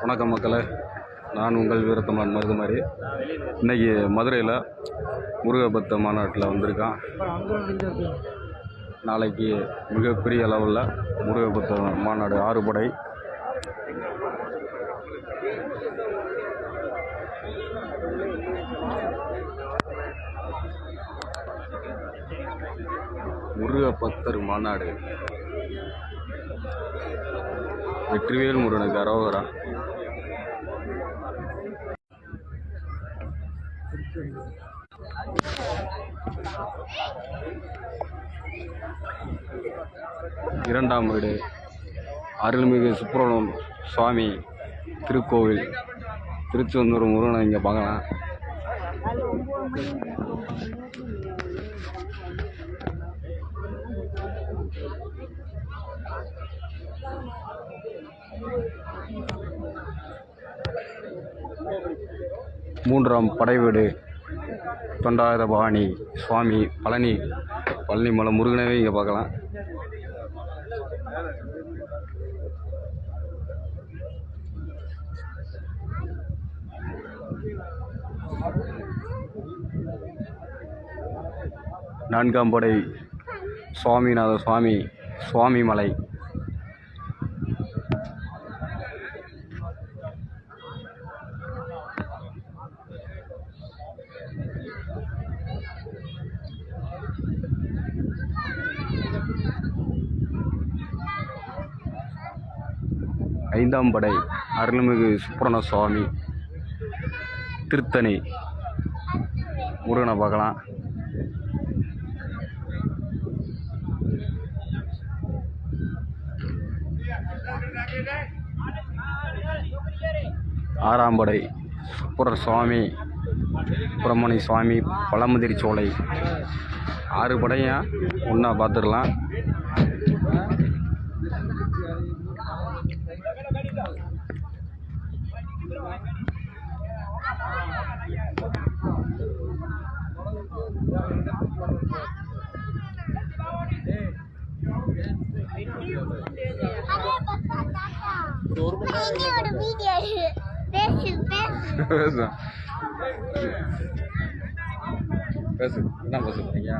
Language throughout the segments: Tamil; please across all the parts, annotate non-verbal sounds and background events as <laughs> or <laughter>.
வணக்கம் மக்களே. நான் உங்கள் வீரத்தமிழன் மருதுமாரி இன்னைக்கு மதுரையில் முருகபக்த மாநாட்டில் வந்திருக்கான். நாளைக்கு மிகப்பெரிய அளவில் முருகபக்த மாநாடு ஆறுபடை. முருகபத்தர் மாநாடு. வெற்றிவேல் முருகனுக்கு அரோகரா. இரண்டாம் வீடு அருள்மிகு சுப்பிரமணியம் சுவாமி திருக்கோவில். திருச்செந்தூர் முருகனை இங்கே பார்க்கலாம். மூன்றாம் படை வீடு பவானி சுவாமி பழனி பழனி மலை முருகனவே இங்கே பார்க்கலாம். நான்காம் படை சுவாமிநாத சுவாமி சுவாமி மலை. ஐந்தாம் படை அருள்மிகு சுப்பிரண சுவாமி திருத்தணி. முருகனை பார்க்கலாம். ஆறாம் படை சுப்புர சுவாமி சுப்பிரமணிய சுவாமி பழமுதிரி சோலை. ஆறு படையும் ஒன்றா பார்த்துடலாம். பேசு. பேசு. என்ன பேச போறீங்க?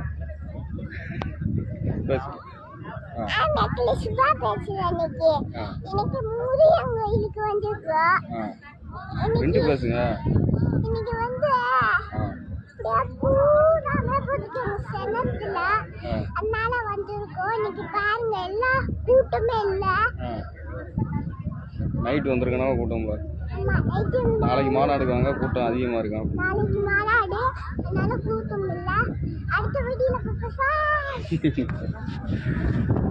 பேசு. இன்னைக்கு. முருகன் கோயிலுக்கு வந்திருக்கோம். ரெண்டு பேசுங்க இன்னைக்கு வந்து. அதனால வந்திருக்கோம். இன்னைக்கு பாருங்க எல்லாம் கூட்டமே இல்ல. நைட் வந்திருக்கனா கூட்டம் நாளைக்கு மாநாடுக்கு வாங்க கூட்டம் அதிகமாக இருக்கும் நாளைக்கு மாநாடு. அதனால கூட்டம் இல்ல. அடுத்த வீடியோல <laughs>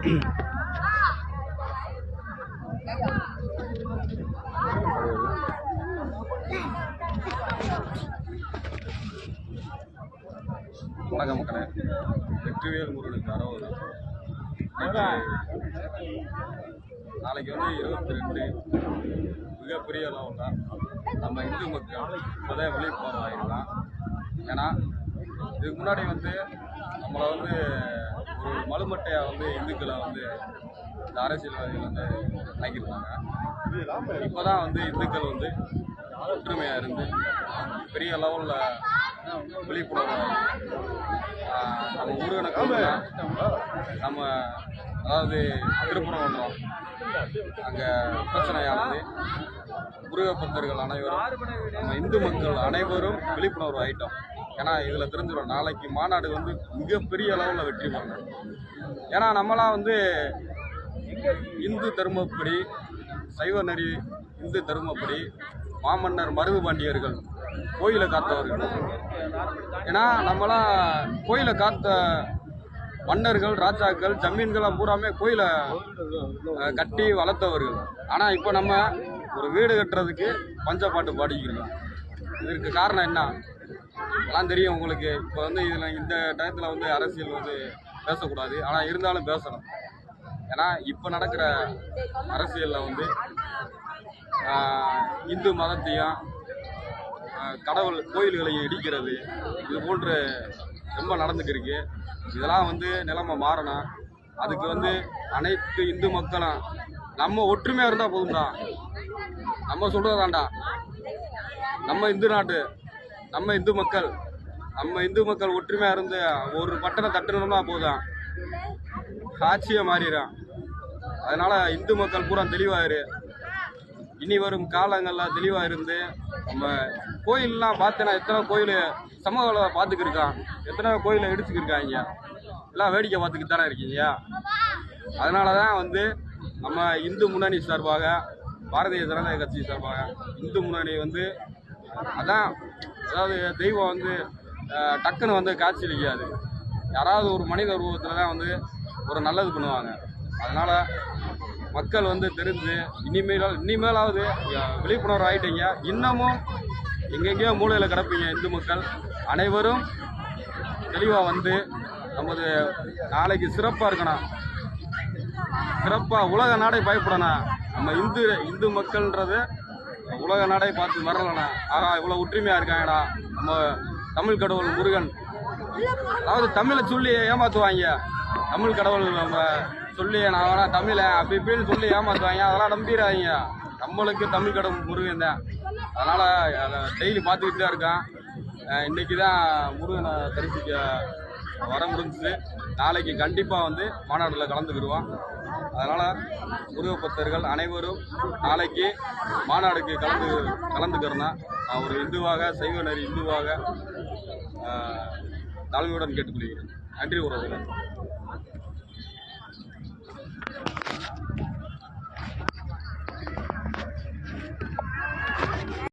<clears throat> வணக்கம் மக்களே. வெற்றிவேல் முருகனுக்கு அறுபது நாளைக்கு வந்து இருபத்தி ரெண்டு மிகப்பெரிய அளவு தான் நம்ம இந்து மக்கள் இப்போதே வெளியே போகிறதாயிருந்தான் ஏன்னா இதுக்கு முன்னாடி வந்து நம்மளை வந்து ஒரு மலுமட்டையாக வந்து இந்துக்களை வந்து இந்த அரசியல்வாதிகள் வந்து ஆக்கியிருந்தாங்க இப்போ தான் வந்து இந்துக்கள் வந்து ஒற்றுமையாக இருந்து பெரிய லெவலில் விழிப்புணர்வு நம்ம முருகனை நம்ம அதாவது திருப்பரங்குன்றம் அங்கே பிரச்சனையானது. முருக பக்தர்கள் அனைவரும் நம்ம இந்து மக்கள் அனைவரும் விழிப்புணர்வு ஆயிட்டோம். ஏன்னா இதில் தெரிஞ்சிடும் நாளைக்கு மாநாடு வந்து மிகப்பெரிய அளவில் வெற்றி பெறணும். ஏன்னா நம்மளாம் வந்து இந்து தர்மப்படி சைவ நெறி இந்து தர்மப்படி மாமன்னர் மருது பாண்டியர்கள் கோயிலை காத்தவர்கள். ஏன்னா நம்மளாம் கோயிலை காத்த மன்னர்கள் ராஜாக்கள் ஜமீன்கள்லாம் பூராமே கோயிலை கட்டி வளர்த்தவர்கள். ஆனால் இப்போ நம்ம ஒரு வீடு கட்டுறதுக்கு பஞ்சப்பாட்டு பாடிக்கிறோம். இதற்கு காரணம் என்ன? எல்லாம் தெரியும் உங்களுக்கு. இப்போ வந்து இதில் இந்த டயத்தில் வந்து அரசியல் வந்து பேசக்கூடாது. ஆனால் இருந்தாலும் பேசணும். ஏன்னா இப்போ நடக்கிற அரசியலில் வந்து இந்து மதத்தையும் கடவுள் கோயில்களையும் இடிக்கிறது இது போன்று ரொம்ப நடந்துக்கிருக்கு இதெல்லாம் வந்து நிலைமை மாறணும். அதுக்கு வந்து அனைத்து இந்து மக்களும் நம்ம ஒற்றுமையாக இருந்தால் போதும்டா. நம்ம சொல்கிறதாண்டா நம்ம இந்து நாட்டு நம்ம இந்து மக்கள் நம்ம இந்து மக்கள் ஒற்றுமையாக இருந்து ஒரு பட்டனை தட்டணும்னா போதும். ஆட்சியை மாறிடும். அதனால் இந்து மக்கள் பூரா தெளிவாயிரு இனி வரும் காலங்களில் தெளிவாக இருந்து நம்ம கோயிலெலாம் பார்த்தேன்னா எத்தனை கோயில் சமூக பார்த்துக்கிருக்கான். எத்தனை கோயிலை இடிச்சுக்கிருக்காங்க. எல்லாம் வேடிக்கை பார்த்துக்கிட்டு தானே இருக்கீங்க. அதனால தான் வந்து நம்ம இந்து முன்னணி சார்பாக பாரதிய ஜனதா கட்சி சார்பாக இந்து முன்னணி வந்து அதான் அதாவது தெய்வம் வந்து டக்குன்னு வந்து காட்சியளிக்காது யாராவது ஒரு மனித உருவத்தில் தான் வந்து ஒரு நல்லது பண்ணுவாங்க. அதனால் மக்கள் வந்து தெரிஞ்சு இனிமேல் இனிமேலாவது விழிப்புணர்வு ஆகிட்டீங்க இன்னமும் எங்கெங்கேயோ மூலையில் கிடப்பீங்க இந்து மக்கள். அனைவரும் தெளிவாக வந்து நமது நாளைக்கு சிறப்பாக இருக்கணும். சிறப்பாக உலக நாடே பயப்படணும். நம்ம இந்து இந்து மக்கள்ன்றது உலக நாடே பார்த்து வரலண்ணா ஆகா இவ்வளோ ஒற்றுமையாக இருக்காங்கடா. நம்ம தமிழ் கடவுள் முருகன். அதாவது தமிழை சொல்லி ஏமாற்றுவாங்க தமிழ் கடவுள் நம்ம சொல்லி நான் வேணா தமிழை அப்படி இப்படின்னு சொல்லி ஏமாற்றுவாங்க அதெல்லாம் நம்பிடுறாங்க நம்மளுக்கு தமிழ் கடவுள் முருகன் தான். அதனால் டெய்லி பார்த்துக்கிட்டு தான் இருக்கேன். இன்னைக்கு தான் முருகனை தரிசிக்க வர முடிஞ்சுது நாளைக்கு கண்டிப்பாக வந்து மாநாட்டில் கலந்துக்கிடுவோம். அதனால் முருகப்பக்தர்கள் அனைவரும் நாளைக்கு மாநாடுக்கு கலந்து கலந்துக்கிறேன்னா நான் ஒரு இந்துவாக சைவ நரி இந்துவாக தாழ்மையுடன் கேட்டுக்கொள்கிறேன். நன்றி உறவுகள்.